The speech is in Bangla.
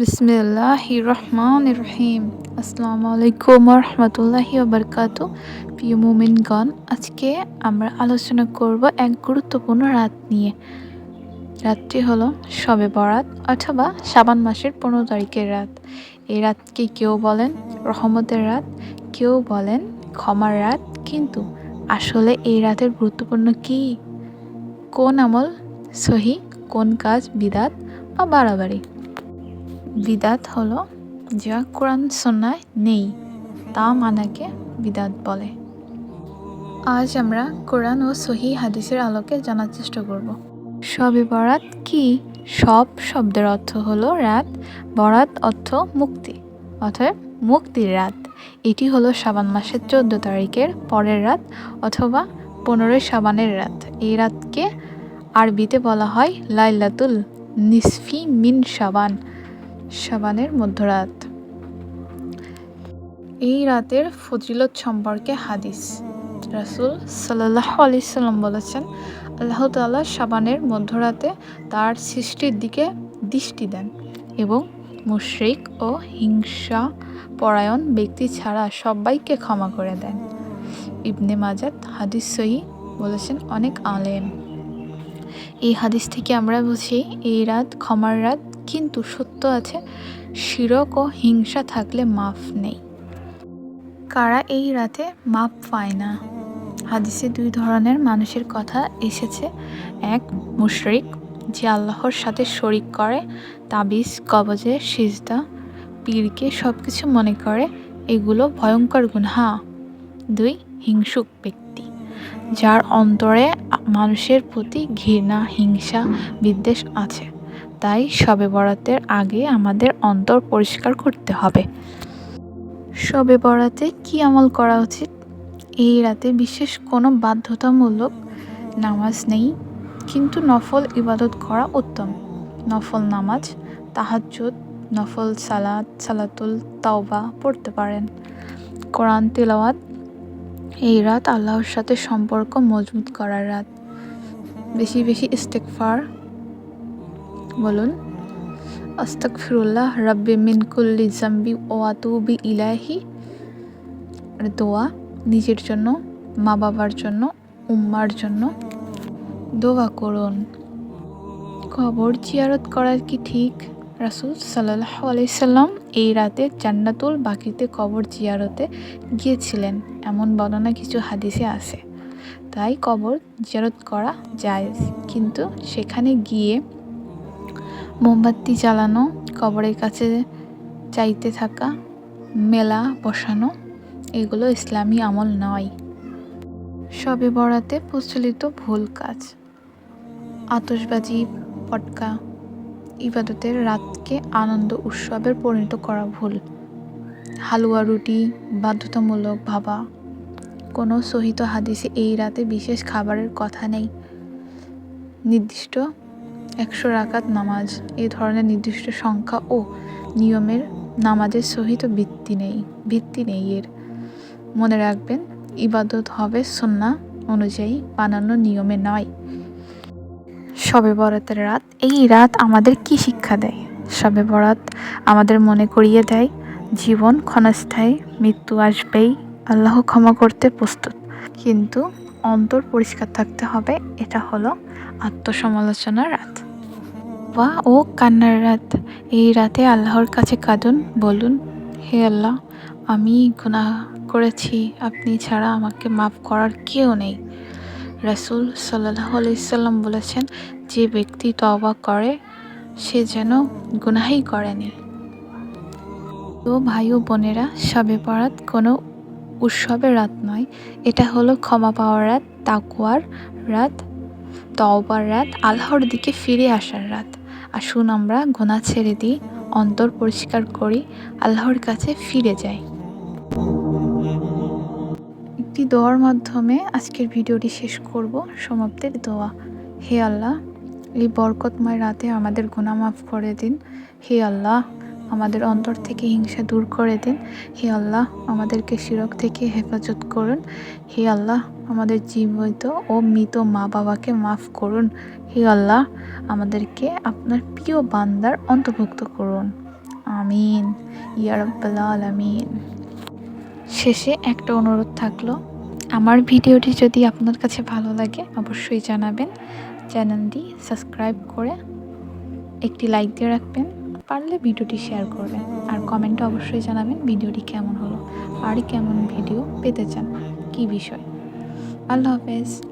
বিসমিল্লাহ রহমান রহিম আসসালামু আলাইকুম রহমতুল্লাহি বরকাত প্রিয় মুমিনগণ, আজকে আমরা আলোচনা করব এক গুরুত্বপূর্ণ রাত নিয়ে। রাতটি হলো শবে বরাত অথবা সাবান মাসের পনেরো তারিখের রাত। এই রাতকে কেউ বলেন রহমতের রাত, কেউ বলেন ক্ষমার রাত। কিন্তু আসলে এই রাতের গুরুত্বপূর্ণ কি? কোন আমল সহি, কোন কাজ বিদাত বা বাড়াবাড়ি? বিদাত হলো, যা কোরআন সন্ন্যায় নেই, তা মানাকে বিদাত বলে। আজ আমরা কোরআন ও সহি হাদিসের আলোকে জানার চেষ্টা করব। সবে বরাত কি? সব শব্দের অর্থ হলো রাত, বরাত অর্থ মুক্তি অর্থাৎ মুক্তির রাত। এটি হলো সাবান মাসের চোদ্দ তারিখের পরের রাত অথবা পনেরোই সাবানের রাত। এই রাতকে আরবিতে বলা হয় লাইলাতুল নিসফি মিন সাবান সাবানের মধ্যরাত। এই রাতের ফজিলত সম্পর্কে হাদিস। রাসুল সাল্লাহ আলিয়াল্লাম বলেছেন, আল্লাহ তাল্লাহ সাবানের মধ্যরাতে তার সৃষ্টির দিকে দৃষ্টি দেন এবং মুশ্রিক ও হিংসা পরায়ণ ব্যক্তি ছাড়া সবাইকে ক্ষমা করে দেন। ইবনে মাজাদ হাদিস সই বলেছেন, অনেক আলেম। এই হাদিস থেকে আমরা বুঝি, এই রাত ক্ষমার রাত কিন্তু সত্য আছে, শিরক ও হিংসা থাকলে মাফ নেই। কারা এই রাতে মাপ পায় না? হাদিসে দুই ধরনের মানুষের কথা এসেছে। এক, মুশরিক, যে আল্লাহর সাথে শরিক করে, তাবিজ, কবজে, সিজদা, পীরকে সব কিছু মনে করে, এগুলো ভয়ঙ্কর গুণহা দুই, হিংসুক ব্যক্তি, যার অন্তরে মানুষের প্রতি ঘৃণা, হিংসা, বিদ্বেষ আছে। তাই শবে বরাতের আগে আমাদের অন্তর পরিষ্কার করতে হবে। শবে বরাতে কি আমল করা উচিত? এই রাতে বিশেষ কোনো বাধ্যতামূলক নামাজ নেই, কিন্তু নফল ইবাদত করা উত্তম। নফল নামাজ, তাহাজ্জুদ, নফল সালাদ সালাতুল তাওবা পড়তে পারেন। কোরআন তেলাওয়াত, এই রাত আল্লাহর সাথে সম্পর্ক মজবুত করার রাত। বেশি বেশি ইস্তেকফার বলুন আস্তাকফিরুল্লাহ রাব্বি মিন কুল্লি জাম্বি ও আতুবি ইলাহি দোয়া নিজের জন্য, মা বাবার জন্য, উম্মার জন্য দোয়া করুন। কবর জিয়ারত করা কি ঠিক? রাসুল সাল্লাহ আলাইসাল্লাম এই রাতে জান্নাতুল বাকিতে কবর জিয়ারতে গিয়েছিলেন। এমন বর্ণনা কিছু হাদিসে আছে। তাই কবর জিয়ারত করা যায় কিন্তু সেখানে গিয়ে মোমবাতি জ্বালানো, কবরের কাছে চাইতে থাকা, মেলা বসানো, এগুলো ইসলামী আমল নয়। সবে বরাতে প্রচলিত ভুল কাজ। আতসবাজি পটকা, ইবাদতের রাতকে আনন্দ উৎসবের পরিণত করা ভুল। হালুয়া রুটি, বাধ্যতামূলক ভাবা। কোনো সহিত হাদিসে এই রাতে বিশেষ খাবারের কথা নেই। নির্দিষ্ট একশো রাকাত নামাজ, এ ধরনের নির্দিষ্ট সংখ্যা ও নিয়মের নামাজের সহিত ভিত্তি নেই ভিত্তি নেই এর। মনে রাখবেন, ইবাদত হবে সন্না অনুযায়ী বানানো নিয়মে নয়। শবে বরাতের রাত, এই রাত আমাদের কি শিক্ষা দেয়? শবে বরাত আমাদের মনে করিয়ে দেয়, জীবন ক্ষণস্থায়ী, মৃত্যু আসবেই, আল্লাহ ক্ষমা করতে প্রস্তুত। কিন্তু অন্তর পরিষ্কার থাকতে হবে, এটা হলো আত্মসমালোচনার রাত। বা, ও কান্নার রাত। এই রাতে আল্লাহর কাছে কাঁদুন, বলুন, হে আল্লাহ, আমি গুনাহ করেছি। আপনি ছাড়া আমাকে মাফ করার কেউ নেই। রাসুল সাল্লাহ আলাইসাল্লাম বলেছেন, যে ব্যক্তি তবা করে, সে যেন গুনাহি করেনি। তো ভাই ও বোনেরা সবে পড়াত কোনো উৎসবের রাত নয়। এটা হলো ক্ষমা পাওয়ার রাত তাকুয়ার রাত। তওবার রাত, আল্লাহর দিকে ফিরে আসার রাত। আসুন আমরা গোনা ছেড়ে দিই, অন্তর পরিষ্কার করি, আল্লাহর কাছে ফিরে যাই। একটি দোয়ার মাধ্যমে আজকের ভিডিওটি শেষ করব, সমাপ্তির দোয়া। হে আল্লাহ, এই বরকতময় রাতে আমাদের গুণা মাফ করে দিন। হে আল্লাহ আমাদের অন্তর থেকে হিংসা দূর করে দিন। হে আল্লাহ, আমাদেরকে শিরক থেকে হেফাজত করুন। হে আল্লাহ, আমাদের জীবিত ও মৃত মা বাবাকে মাফ করুন। হে আল্লাহ, আমাদেরকে আপনার প্রিয় বান্দার অন্তর্ভুক্ত করুন। আমিন। ইয়া রাব্বাল আলামিন। শেষে একটা অনুরোধ থাকল। আমার ভিডিওটি যদি আপনার কাছে ভালো লাগে, অবশ্যই জানাবেন। চ্যানেলটি সাবস্ক্রাইব করে একটি লাইক দিয়ে রাখবেন। পারলে ভিডিওটি শেয়ার করবেন আর কমেন্টে অবশ্যই জানাবেন ভিডিওটি কেমন হলো, আর কেমন ভিডিও পেতে চান, কী বিষয়। আল্লাহ হাফেজ।